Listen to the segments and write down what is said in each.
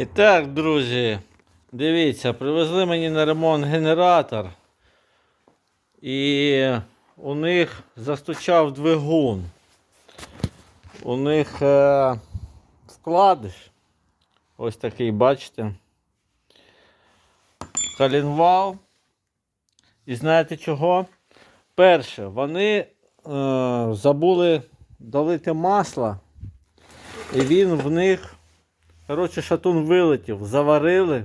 І так, друзі, дивіться, привезли мені на ремонт генератор. І у них застучав двигун. У них е, вкладиш. Ось такий, бачите. Колінвал. І знаєте чого? Перше, вони е, забули долити масло, і він в них, коротше, шатун вилетів, заварили,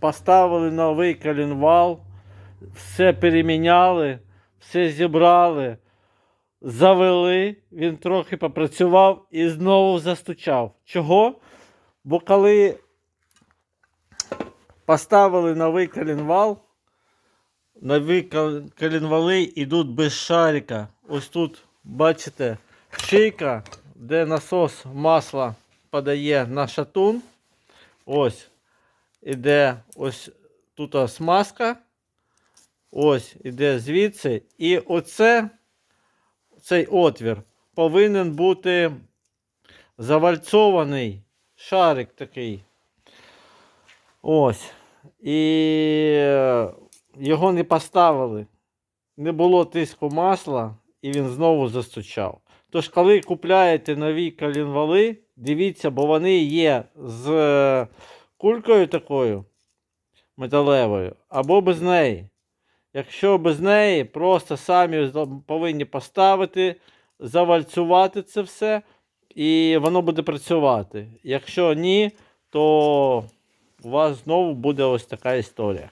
поставили новий колінвал, все переміняли, все зібрали, завели, він трохи попрацював і знову застучав. Чого? Бо коли поставили новий колінвал, нові кол- колінвали йдуть без шарика. Ось тут, бачите, шийка, де насос масла подає на шатун. Ось іде ось тут смазка. Ось іде звідси. І оце, цей отвір повинен бути завальцований шарик такий. Ось. І е, його не поставили. Не було тиску масла, і він знову застучав. Тож, коли купляєте нові колінвали, дивіться, бо вони є з е, кулькою такою металевою, або без неї. Якщо без неї, просто самі повинні поставити, завальцювати це все, і воно буде працювати. Якщо ні, то у вас знову буде ось така історія.